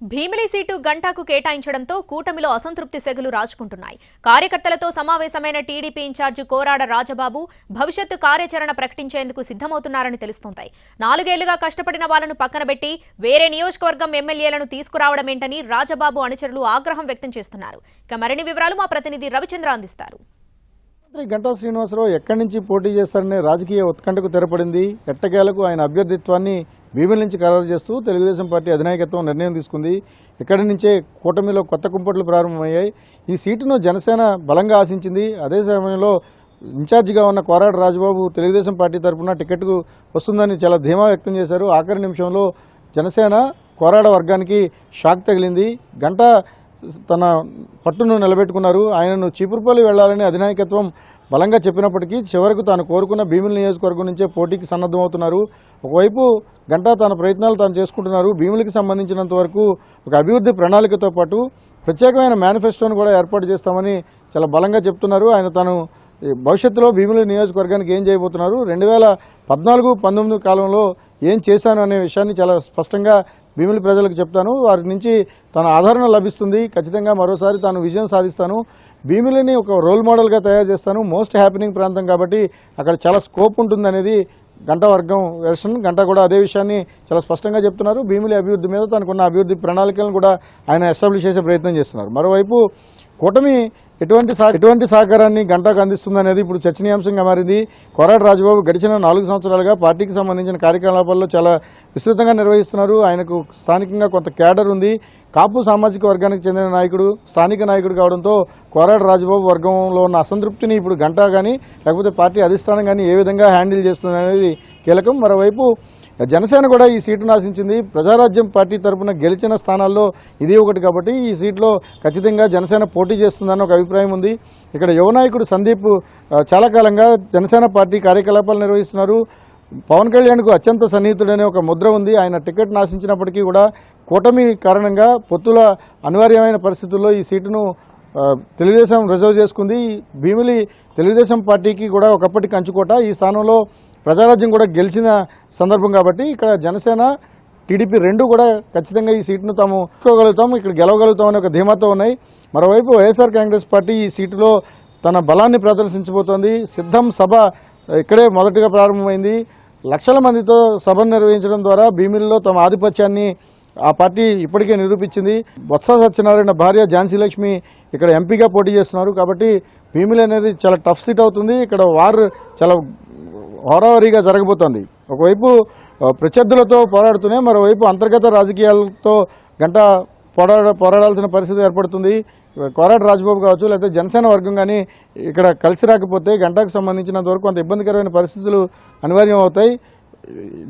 Bheemili seat గంటాకు కేటాయించడంతో కూటమిలో అసంతృప్తి సెగలు రాజుకుంటున్నాయి. కార్యకర్తలతో సమావేశమైన టీడీపీ ఇన్ఛార్జి కోరాడ రాజబాబు భవిష్యత్తు కార్యాచరణ ప్రకటించేందుకు సిద్ధమవుతున్నారని తెలుస్తోంది. నాలుగేళ్ళుగా కష్టపడిన వాళ్ళను పక్కనబెట్టి వేరే నియోజకవర్గం ఎమ్మెల్యేలను తీసుకురావడమేంటని రాజబాబు అనుచరులు ఆగ్రహం వ్యక్తం చేస్తున్నారు. ఇక మరిన్ని వివరాలు మా ప్రతినిధి రవిచంద్ర అందిస్తారు. మంత్రి గంటా శ్రీనివాసరావు ఎక్కడి నుంచి పోటీ చేస్తారనే రాజకీయ ఉత్కంఠకు తెరపడింది. ఎట్టకేలకు ఆయన అభ్యర్థిత్వాన్ని భీమిల నుంచి ఖరారు చేస్తూ తెలుగుదేశం పార్టీ అధినాయకత్వం నిర్ణయం తీసుకుంది. ఇక్కడి నుంచే కూటమిలో కొత్త కుంపట్లు ప్రారంభమయ్యాయి. ఈ సీటును జనసేన బలంగా ఆశించింది. అదే సమయంలో ఇన్ఛార్జిగా ఉన్న కోరాడు రాజబాబు తెలుగుదేశం పార్టీ తరఫున టికెట్కు వస్తుందని చాలా ధీమా వ్యక్తం చేశారు. ఆఖరి నిమిషంలో జనసేన కోరాడ వర్గానికి షాక్ తగిలింది. గంట తన పట్టును నిలబెట్టుకున్నారు. ఆయనను చీపురుపల్లి వెళ్ళాలని అధినాయకత్వం బలంగా చెప్పినప్పటికీ చివరకు తాను కోరుకున్న భీమిలి నియోజకవర్గం నుంచే పోటీకి సన్నద్ధమవుతున్నారు. ఒకవైపు గంటా తన ప్రయత్నాలు తాను చేసుకుంటున్నారు. భీములకి సంబంధించినంత వరకు ఒక అభివృద్ధి ప్రణాళికతో పాటు ప్రత్యేకమైన మేనిఫెస్టోను కూడా ఏర్పాటు చేస్తామని చాలా బలంగా చెప్తున్నారు. ఆయన తాను భవిష్యత్తులో భీముల నియోజకవర్గానికి ఏం చేయబోతున్నారు? రెండు వేల పద్నాలుగు పంతొమ్మిది కాలంలో ఏం చేశాను అనే విషయాన్ని చాలా స్పష్టంగా భీమిలి ప్రజలకు చెప్తాను. వారి నుంచి తన ఆదరణ లభిస్తుంది. ఖచ్చితంగా మరోసారి తాను విజయం సాధిస్తాను. భీమిలిని ఒక రోల్ మోడల్గా తయారు చేస్తాను. మోస్ట్ హ్యాపెనింగ్ ప్రాంతం కాబట్టి అక్కడ చాలా స్కోప్ ఉంటుంది అనేది గంట వర్గం వెర్షన్. గంట కూడా అదే విషయాన్ని చాలా స్పష్టంగా చెప్తున్నారు. భీమిలి అభివృద్ధి మీద తనకున్న అభివృద్ధి ప్రణాళికలను కూడా ఆయన ఎస్టాబ్లిష్ చేసే ప్రయత్నం చేస్తున్నారు. మరోవైపు కూటమి ఎటువంటి ఎటువంటి సహకారాన్ని గంటకు అందిస్తుంది అనేది ఇప్పుడు చర్చనీయాంశంగా మారింది. కొరాట రాజబాబు గడిచిన నాలుగు సంవత్సరాలుగా పార్టీకి సంబంధించిన కార్యకలాపాల్లో చాలా విస్తృతంగా నిర్వహిస్తున్నారు. ఆయనకు స్థానికంగా కొంత క్యాడర్ ఉంది. కాపు సామాజిక వర్గానికి చెందిన నాయకుడు స్థానిక నాయకుడు కావడంతో కోరాడు రాజబాబు వర్గంలో ఉన్న అసంతృప్తిని ఇప్పుడు గంటా కానీ లేకపోతే పార్టీ అధిష్టానం కానీ ఏ విధంగా హ్యాండిల్ చేస్తుంది అనేది కీలకం. మరోవైపు జనసేన కూడా ఈ సీటును ఆశించింది ప్రజారాజ్యం పార్టీ తరపున గెలిచిన స్థానాల్లో ఇది ఒకటి కాబట్టి ఈ సీట్లో ఖచ్చితంగా జనసేన పోటీ చేస్తుందని ఒక అభిప్రాయం అభిప్రాయం ఉంది. ఇక్కడ యువ నాయకుడు సందీప్ చాలా కాలంగా జనసేన పార్టీ కార్యకలాపాలు నిర్వహిస్తున్నారు. పవన్ కళ్యాణ్కు అత్యంత సన్నిహితుడనే ఒక ముద్ర ఉంది. ఆయన టికెట్ నాశించినప్పటికీ కూడా కూటమి కారణంగా పొత్తుల అనివార్యమైన పరిస్థితుల్లో ఈ సీటును తెలుగుదేశం రిజర్వ్ చేసుకుంది. భీమిలి తెలుగుదేశం పార్టీకి కూడా ఒకప్పటి కంచుకోట ఈ స్థానంలో ప్రజారాజ్యం కూడా గెలిచిన సందర్భం కాబట్టి ఇక్కడ జనసేన టీడీపీ రెండు కూడా ఖచ్చితంగా ఈ సీటును తాము తీసుకోగలుగుతాం ఇక్కడ గెలవగలుగుతాం అనే ఒక ధీమాతో ఉన్నాయి. మరోవైపు వైఎస్ఆర్ కాంగ్రెస్ పార్టీ ఈ సీటులో తన బలాన్ని ప్రదర్శించబోతోంది. సిద్ధం సభ ఇక్కడే మొదటిగా ప్రారంభమైంది. లక్షల మందితో సభను నిర్వహించడం ద్వారా భీమిలిలో తమ ఆధిపత్యాన్ని ఆ పార్టీ ఇప్పటికే నిరూపించింది. బొత్స సత్యనారాయణ భార్య ఝాన్సీ లక్ష్మి ఇక్కడ ఎంపీగా పోటీ చేస్తున్నారు కాబట్టి భీమిలి అనేది చాలా టఫ్ సీట్ అవుతుంది. ఇక్కడ వార్ చాలా హోరావరీగా జరగబోతోంది. ఒకవైపు ప్రత్యర్థులతో పోరాడుతూనే మరోవైపు అంతర్గత రాజకీయాలతో గంట పోరాడ పోరాడాల్సిన పరిస్థితి ఏర్పడుతుంది. కోరాడు రాజబాబు కావచ్చు లేకపోతే జనసేన వర్గం కానీ ఇక్కడ కలిసి రాకపోతే గంటకు సంబంధించినంత వరకు కొంత ఇబ్బందికరమైన పరిస్థితులు అనివార్యం అవుతాయి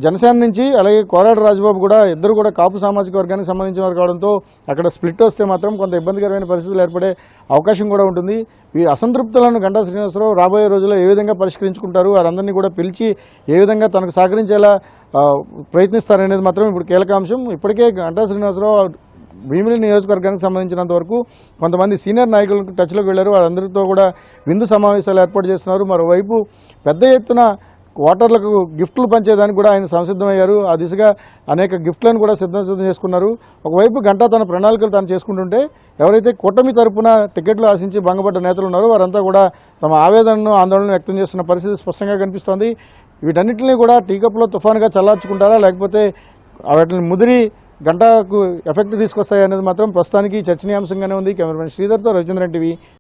జనసేన నుంచి అలాగే కోరాడు రాజబాబు కూడా ఇద్దరు కూడా కాపు సామాజిక వర్గానికి సంబంధించిన వారు కావడంతో అక్కడ స్ప్లిట్ వస్తే మాత్రం కొంత ఇబ్బందికరమైన పరిస్థితులు ఏర్పడే అవకాశం కూడా ఉంటుంది. ఈ అసంతృప్తులను గంటా శ్రీనివాసరావు రాబోయే రోజుల్లో ఏ విధంగా పరిష్కరించుకుంటారు? వారందరినీ కూడా పిలిచి ఏ విధంగా తనకు సహకరించేలా ప్రయత్నిస్తారనేది మాత్రం ఇప్పుడు కీలక అంశం. ఇప్పటికే గంటా శ్రీనివాసరావు భీమిలి నియోజకవర్గానికి సంబంధించినంత వరకు కొంతమంది సీనియర్ నాయకులకు టచ్లోకి వెళ్ళారు. వారందరితో కూడా విందు సమావేశాలు ఏర్పాటు చేస్తున్నారు. మరోవైపు పెద్ద ఎత్తున ఓటర్లకు గిఫ్ట్లు పంచేదానికి కూడా ఆయన సంసిద్ధమయ్యారు ఆ దిశగా అనేక గిఫ్ట్లను కూడా సిద్ధం సిద్ధం చేసుకున్నారు. ఒకవైపు గంటా తన ప్రణాళికలు తాను చేసుకుంటుంటే ఎవరైతే కూటమి తరపున టికెట్లు ఆశించి భంగపడ్డ నేతలు ఉన్నారో వారంతా కూడా తమ ఆవేదనను ఆందోళన వ్యక్తం చేస్తున్న పరిస్థితి స్పష్టంగా కనిపిస్తోంది. వీటన్నిటిని కూడా టీకప్లో తుఫాన్గా చల్లార్చుకుంటారా? లేకపోతే వాటిని ముదిరి గంటకు ఎఫెక్ట్ తీసుకొస్తాయి అనేది మాత్రం ప్రస్తుతానికి చర్చనీయాంశంగానే ఉంది. Cameraman శ్రీధర్తో Ravichandran TV